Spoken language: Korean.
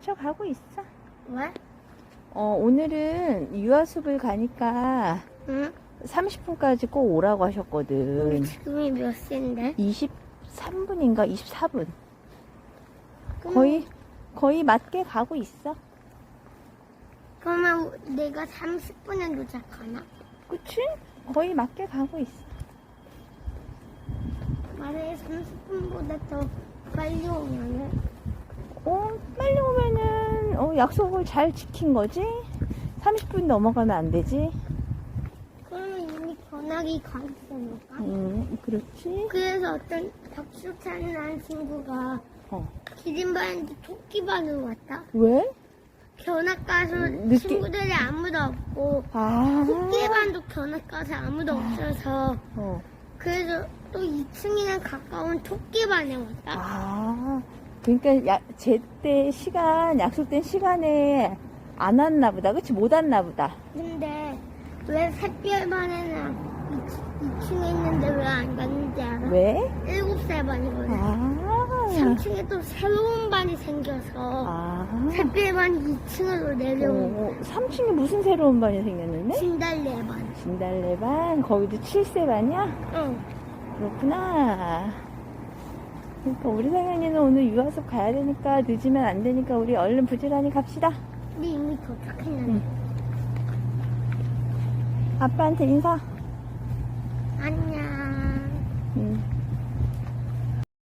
맞춰가고 있어. 왜? 어, 오늘은 유아숲을 가니까 응? 30분까지 꼭 오라고 하셨거든. 지금이 몇 시인데? 23분인가 24분. 그럼- 거의, 거의 맞게 가고 있어. 그러면 내가 30분에 도착하나? 그치? 거의 맞게 가고 있어. 만약에 30분보다 더 빨리 오면은 약속을 잘 지킨 거지? 30분 넘어가면 안 되지? 그러면 이미 전화기 가 있으니까 음, 그렇지. 그래서 어떤 박수찬이라는 친구가 어. 기린반인데 토끼반으로 왔다 왜? 견학 가서 늦게- 친구들이 아무도 없고 아. 토끼반도 견학 가서 아무도 없어서 어. 그래서 또 2층이랑 가까운 토끼반에 왔다 아. 그러니까 야, 제때 시간, 약속된 시간에 안 왔나 보다. 그치? 못 왔나 보다. 근데 왜 샛별반에는 2층에 있는데 왜 안 갔는지 알아? 왜? 7살 반이거든 아. 3층에 또 새로운 반이 생겨서 아. 샛별반이 2층으로 내려온 어, 3층에 무슨 새로운 반이 생겼는데? 진달래 반 진달래반? 거기도 7세 반이야? 응 그렇구나. 그러니까 우리 상현이는 오늘 유아숲 가야 되니까 늦으면 안 되니까 우리 얼른 부지런히 갑시다. 근데 이미 도착했는데 응. 아빠한테 인사. 안녕